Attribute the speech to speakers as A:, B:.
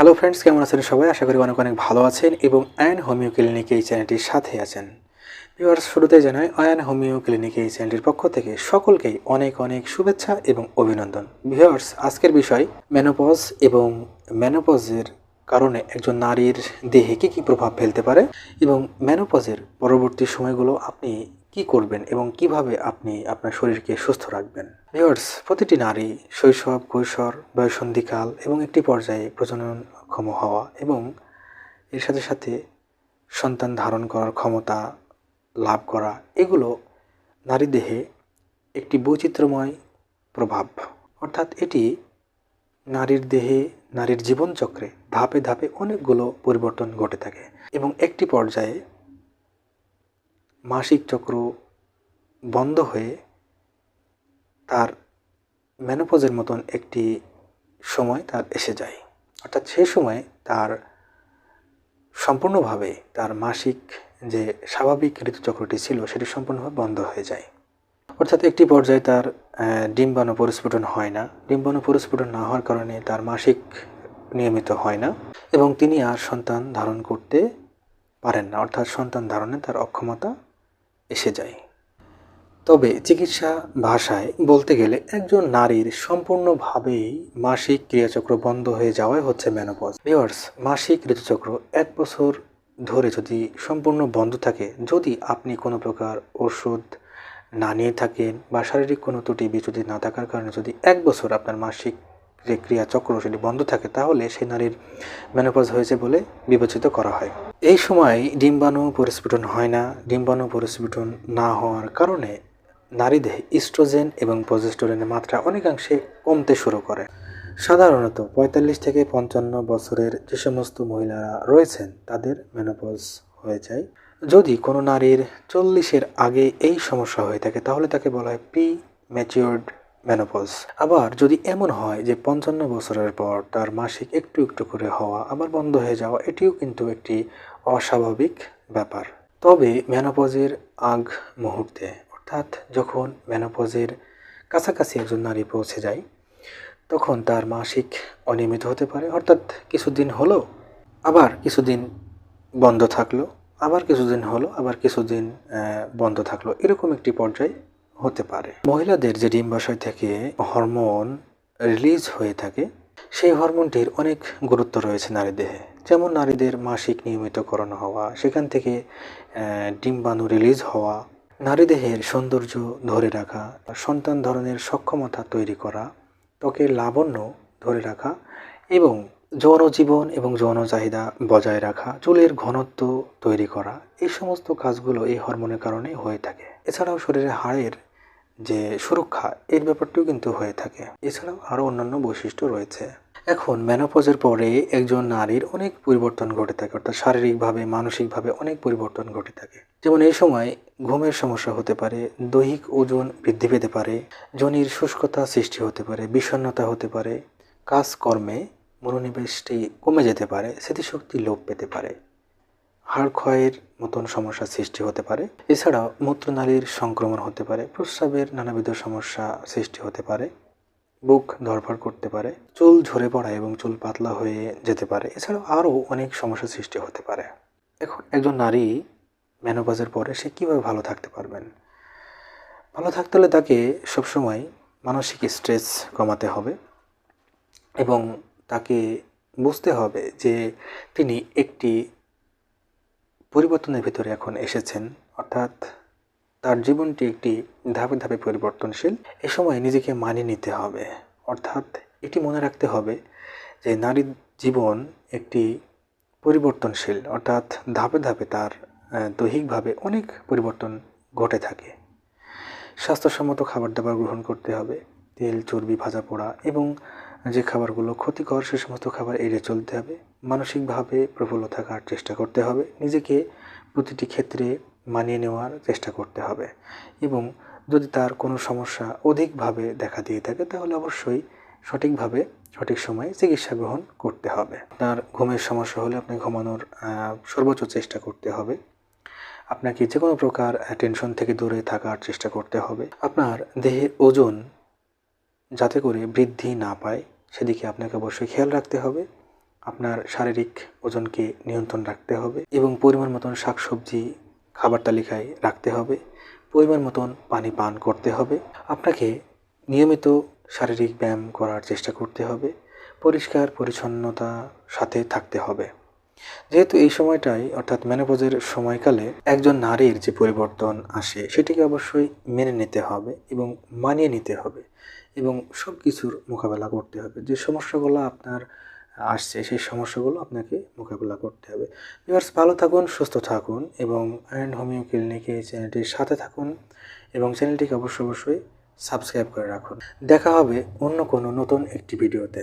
A: Hello friends কেমন আছেন সবাই? আশা করি অনেক অনেক ভালো আছেন এবং আয়ন হোমিও ক্লিনিক এই চ্যানেলটির সাথে আছেন। ভিউয়ার্স শুরুতে জানাই আয়ন হোমিও ক্লিনিক এই চ্যানেলটির পক্ষ থেকে সকলকেই অনেক অনেক শুভেচ্ছা এবং অভিনন্দন। ভিউয়ার্স, আজকের বিষয় ম্যানোপজ এবং ম্যানোপজের কারণে একজন নারীর দেহে কী কী প্রভাব ফেলতে পারে এবং ম্যানোপজের পরবর্তী সময়গুলো আপনি কি করবেন এবং কীভাবে আপনি আপনার শরীরকে সুস্থ রাখবেন? ভিউয়ার্স প্রতিটি নারী শৈশব, কৈশোর, বয়সন্ধিকাল এবং একটি পর্যায়ে প্রজননক্ষম হওয়া এবং এর সাথে সাথে সন্তান ধারণ করার ক্ষমতা লাভ করা, এগুলো নারী দেহে একটি বৈচিত্র্যময় প্রভাব। অর্থাৎ এটি নারীর দেহে, নারীর জীবনচক্রে ধাপে ধাপে অনেকগুলো পরিবর্তন ঘটে থাকে এবং একটি পর্যায়ে মাসিক চক্র বন্ধ হয়ে তার মেনোপজের মতন একটি সময় তার এসে যায়। অর্থাৎ সেই সময় তার সম্পূর্ণভাবে তার মাসিক যে স্বাভাবিক ঋতুচক্রটি ছিল, সেটি সম্পূর্ণভাবে বন্ধ হয়ে যায়। অর্থাৎ একটি পর্যায়ে তার ডিম্বাণু পরিস্ফুটন হয় না। ডিম্বাণু পরিস্ফুটন না হওয়ার কারণে তার মাসিক নিয়মিত হয় না এবং তিনি আর সন্তান ধারণ করতে পারেন না। অর্থাৎ সন্তান ধারণে তার অক্ষমতা এসে যায়। তবে চিকিৎসা ভাষায় বলতে গেলে একজন নারীর সম্পূর্ণভাবেই মাসিক ক্রিয়াচক্র বন্ধ হয়ে যাওয়াই হচ্ছে মেনোপজ ভিওয়ার্স মাসিক ঋতুচক্র এক বছর ধরে যদি সম্পূর্ণ বন্ধ থাকে, যদি আপনি কোনো প্রকার ওষুধ না নিয়ে থাকেন বা শারীরিক কোনো ত্রুটি বিচ্যুতি না থাকার কারণে যদি এক বছর আপনার মাসিক যে ক্রিয়াচক্র সেটি বন্ধ থাকে, তাহলে সেই নারীর মেনোপজ হয়েছে বলে বিবেচিত করা হয়। এই সময় ডিম্বাণু পরিস্ফুটন হয় না। ডিম্বাণু পরিস্ফুটন না হওয়ার কারণে নারী দেহে ইস্ট্রোজেন এবং প্রজেস্টোরেনের মাত্রা অনেকাংশে কমতে শুরু করে। সাধারণত পঁয়তাল্লিশ থেকে পঞ্চান্ন বছরের যে সমস্ত মহিলারা রয়েছেন, তাদের মেনোপজ হয়ে যায়। যদি কোনো নারীর চল্লিশের আগে এই সমস্যা হয়ে থাকে, তাহলে তাকে বলা হয় প্রি ম্যাচিওর্ড মেনোপজ আবার যদি এমন হয় যে পঞ্চান্ন বছরের পর তার মাসিক একটু একটু করে হওয়া আবার বন্ধ হয়ে যাওয়া, এটিও কিন্তু একটি অস্বাভাবিক ব্যাপার। তবে মেনোপজের আগ মুহূর্তে, অর্থাৎ যখন মেনোপজের কাছাকাছি একজন নারী পৌঁছে যায়, তখন তার মাসিক অনিয়মিত হতে পারে, অর্থাৎ কিছুদিন হলো, আবার কিছুদিন বন্ধ থাকল, আবার কিছুদিন হলো, আবার কিছুদিন বন্ধ থাকল, এরকম একটি পর্যায় হতে পারে। মহিলাদের যে ডিম্বাশয় থেকে হরমোন রিলিজ হয়ে থাকে, সেই হরমোনটির অনেক গুরুত্ব রয়েছে নারী দেহে। যেমন নারীদের মাসিক নিয়মিতকরণ হওয়া, সেখান থেকে ডিম্বাণু রিলিজ হওয়া, নারী দেহের সৌন্দর্য ধরে রাখা, সন্তান ধরনের সক্ষমতা তৈরি করা, ত্বকের লাবণ্য ধরে রাখা এবং যৌন জীবন এবং যৌন চাহিদা বজায় রাখা, চুলের ঘনত্ব তৈরি করা, এই সমস্ত কাজগুলো এই হরমোনের কারণে হয়ে থাকে। এছাড়াও শরীরের হাড়ের যে সুরক্ষা, এর ব্যাপারটিও কিন্তু হয়ে থাকে। এছাড়াও আরও অন্যান্য বৈশিষ্ট্য রয়েছে। এখন ম্যানোপজের পরে একজন নারীর অনেক পরিবর্তন ঘটে থাকে, অর্থাৎ শারীরিকভাবে, মানসিকভাবে অনেক পরিবর্তন ঘটে থাকে। যেমন এই সময় ঘুমের সমস্যা হতে পারে, দৈহিক ওজন বৃদ্ধি পেতে পারে যোনির শুষ্কতা সৃষ্টি হতে পারে, বিষণ্ণতা হতে পারে, কাজকর্মে মনোনিবেশটি কমে যেতে পারে, স্মৃতিশক্তি লোপ পেতে পারে। হাড় ক্ষয়ের মতন সমস্যা সৃষ্টি হতে পারে। এছাড়াও মূত্রনালীর সংক্রমণ হতে পারে, প্রস্রাবের নানাবিধ সমস্যা সৃষ্টি হতে পারে, বুক ধরফর করতে পারে, চুল ঝরে পড়া এবং চুল পাতলা হয়ে যেতে পারে। এছাড়াও আরও অনেক সমস্যা সৃষ্টি হতে পারে। এখন একজন নারী মেনোপজের পরে সে কীভাবে ভালো থাকতে পারবেন? ভালো থাকতে হলে তাকে সবসময় মানসিক স্ট্রেস কমাতে হবে এবং তাকে বুঝতে হবে যে তিনি একটি পরিবর্তনের ভিতরে এখন এসেছেন, অর্থাৎ তার জীবনটি একটি ধাপে ধাপে পরিবর্তনশীল। এ সময় নিজেকে মানিয়ে নিতে হবে, অর্থাৎ এটি মনে রাখতে হবে যে নারীর জীবন একটি পরিবর্তনশীল, অর্থাৎ ধাপে ধাপে তার দৈহিকভাবে অনেক পরিবর্তন ঘটে থাকে। স্বাস্থ্যসম্মত খাবার দাবার গ্রহণ করতে হবে, তেল, চর্বি, ভাজা পোড়া এবং যে খাবারগুলো ক্ষতিকর সে সমস্ত খাবার এড়িয়ে চলতে হবে। মানসিকভাবে প্রফুল্ল থাকার চেষ্টা করতে হবে। নিজেকে প্রতিটি ক্ষেত্রে মানিয়ে নেওয়ার চেষ্টা করতে হবে এবং যদি তার কোনো সমস্যা অধিকভাবে দেখা দিয়ে থাকে, তাহলে অবশ্যই সঠিকভাবে, সঠিক সময়ে চিকিৎসা গ্রহণ করতে হবে। আপনার ঘুমের সমস্যা হলে আপনি ঘুমানোর সর্বোচ্চ চেষ্টা করতে হবে। আপনাকে যে কোনো প্রকার টেনশন থেকে দূরে থাকার চেষ্টা করতে হবে। আপনার দেহের ওজন যাতে করে বৃদ্ধি না পায়, সেদিকে আপনাকে অবশ্যই খেয়াল রাখতে হবে। আপনার শারীরিক ওজনকে নিয়ন্ত্রণ রাখতে হবে এবং পরিমাণ মতন শাকসবজি খাবার তালিকায় রাখতে হবে। পরিমাণ মতন পানি পান করতে হবে। আপনাকে নিয়মিত শারীরিক ব্যায়াম করার চেষ্টা করতে হবে। পরিষ্কার পরিচ্ছন্নতা সাথে থাকতে হবে। যেহেতু এই সময়টাই, অর্থাৎ মেনোপজের সময়কালে একজন নারীর যে পরিবর্তন আসে, সেটিকে অবশ্যই মেনে নিতে হবে এবং মানিয়ে নিতে হবে এবং সব কিছুর মোকাবেলা করতে হবে। যে সমস্যাগুলো আপনার আসছে, সেই সমস্যাগুলো আপনাকে মোকাবিলা করতে হবে। ভিউয়ার্স, ভালো থাকুন, সুস্থ থাকুন এবং অ্যান্ড হোমিও ক্লিনিকে চ্যানেলটির সাথে থাকুন এবং চ্যানেলটিকে অবশ্যই অবশ্যই সাবস্ক্রাইব করে রাখুন। দেখা হবে অন্য কোনো নতুন একটি ভিডিওতে।